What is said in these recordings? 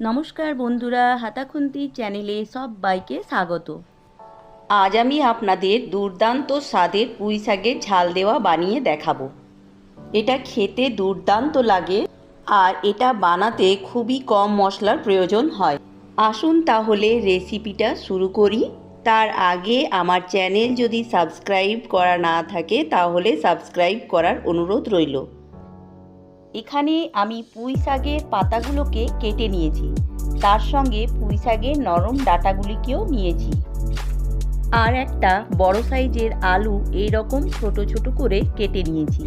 নমস্কার বন্ধুরা, হাতাখুন্তি চ্যানেলে সব বাইকে স্বাগত। আজ আমি আপনাদের দুর্দান্ত স্বাদের পুঁই শাকের ঝাল দেওয়া বানিয়ে দেখাবো। এটা খেতে দুর্দান্ত লাগে আর এটা বানাতে খুবই কম মশলার প্রয়োজন হয়। আসুন তাহলে রেসিপিটা শুরু করি। তার আগে আমার চ্যানেল যদি সাবস্ক্রাইব করা না থাকে, তাহলে সাবস্ক্রাইব করার অনুরোধ রইল। এখানে আমি পুঁই শাকের পাতাগুলোকে কেটে নিয়েছি। তার সঙ্গে পুঁই শাকের নরম ডাটাগুলিকেও নিয়েছি। আর একটা বড় সাইজের আলু এই রকম ছোট ছোট করে কেটে নিয়েছি।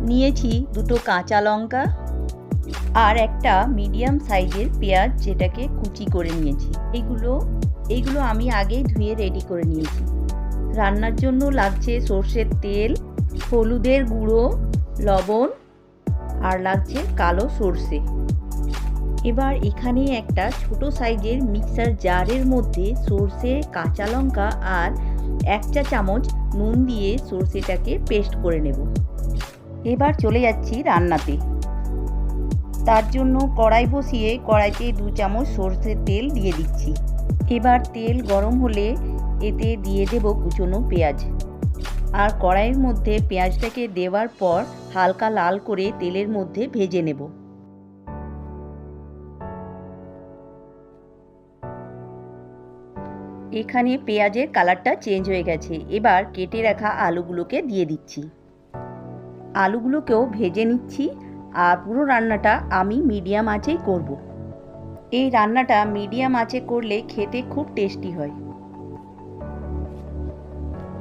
নিয়েছি দুটো কাঁচা লঙ্কা আর একটা মিডিয়াম সাইজের পেঁয়াজ যেটাকে কুচি করে নিয়েছি। এগুলো এইগুলো আমি আগেই ধুয়ে রেডি করে নিয়েছি। রান্নার জন্য লাগছে সর্ষের তেল, হলুদের গুঁড়ো, লবণ আর লাগছে কালো সর্ষে। এবার এখানে একটা ছোট সাইজের মিক্সার জারের মধ্যে সর্ষে, কাঁচা লঙ্কা আর এক চা চামচ নুন দিয়ে সর্ষেটাকে পেস্ট করে নেব। এবার চলে যাচ্ছি রান্নাতে। তার জন্য কড়াই বসিয়ে কড়াইতে দু চামচ সর্ষের তেল দিয়ে দিচ্ছি। এবার তেল গরম হলে এতে দিয়ে দেব কুচনো পেঁয়াজ। আর কড়াইয়ের মধ্যে পেঁয়াজটাকে দেওয়ার পর হালকা লাল করে তেলের মধ্যে ভেজে নেব। এখানে পেঁয়াজের কালারটা চেঞ্জ হয়ে গেছে। এবার কেটে রাখা আলুগুলোকে দিয়ে দিচ্ছি। আলুগুলোকেও ভেজে নিচ্ছি আর পুরো রান্নাটা আমি মিডিয়াম আঁচেই করব। এই রান্নাটা মিডিয়াম আঁচে করলে খেতে খুব টেস্টি হয়।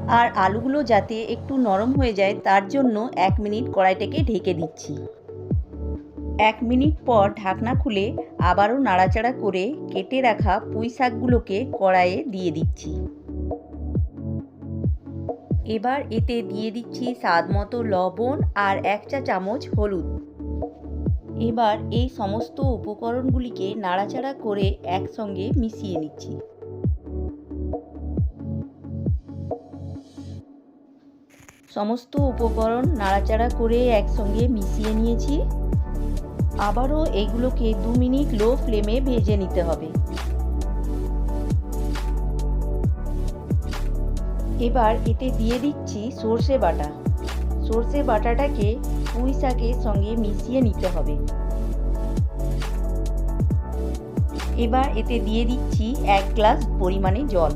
আর আলুগুলো যাতে একটু নরম হয়ে যায়, তার জন্য এক মিনিট কড়াইটাকে ঢেকে দিচ্ছি। এক মিনিট পর ঢাকনা খুলে আবারও নাড়াচাড়া করে কেটে রাখা পুঁই শাকগুলোকে কড়াইয়ে দিয়ে দিচ্ছি। এবার এতে দিয়ে দিচ্ছি স্বাদ মতো লবণ আর এক চা চামচ হলুদ। এবার এই সমস্ত উপকরণগুলিকে নাড়াচাড়া করে একসঙ্গে মিশিয়ে নিচ্ছি। সমস্ত উপকরণ নাড়াচাড়া করে একসঙ্গে মিশিয়ে নিয়েছি। আবারও এইগুলোকে দু মিনিট লো ফ্লেমে ভেজে নিতে হবে। এবার এতে দিয়ে দিচ্ছি সর্ষে বাটা। সর্ষে বাটাটাকে পুঁই শাকের সঙ্গে মিশিয়ে নিতে হবে। এবার এতে দিয়ে দিচ্ছি এক গ্লাস পরিমাণে জল।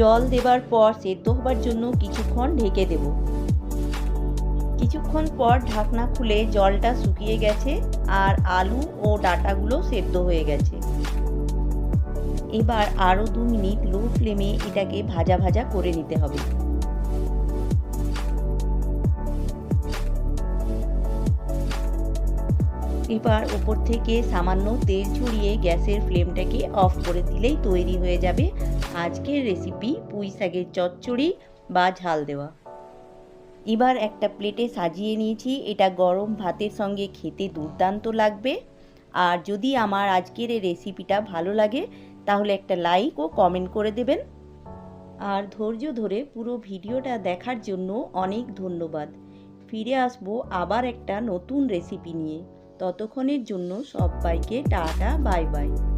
জল দেবার পর সেদ্ধ হবার জন্য কিছুক্ষণ ঢেকে দেব। কিছুক্ষণ পর ঢাকনা খুলে জলটা শুকিয়ে গেছে আর আলু ও ডাটাগুলো সেদ্ধ হয়ে গেছে। এবার আরও দু মিনিট লো ফ্লেমে এটাকে ভাজা ভাজা করে নিতে হবে। এবার ওপর থেকে সামান্য তেল ছড়িয়ে গ্যাসের ফ্লেমটাকে অফ করে দিলেই তৈরি হয়ে যাবে আজকের রেসিপি পুঁই শাকের চচ্চড়ি বা ঝাল দেওয়া। এবার একটা প্লেটে সাজিয়ে নিয়েছি, এটা গরম ভাতের সঙ্গে খেতে দুর্দান্ত লাগবে। আর যদি আমার আজকের এই রেসিপিটা ভালো লাগে, তাহলে একটা লাইক ও কমেন্ট করে দেবেন। আর ধৈর্য ধরে পুরো ভিডিওটা দেখার জন্য অনেক ধন্যবাদ। ফিরে আসব আবার একটা নতুন রেসিপি নিয়ে। ততক্ষণের জন্য সবাইকে টাটা বাই বাই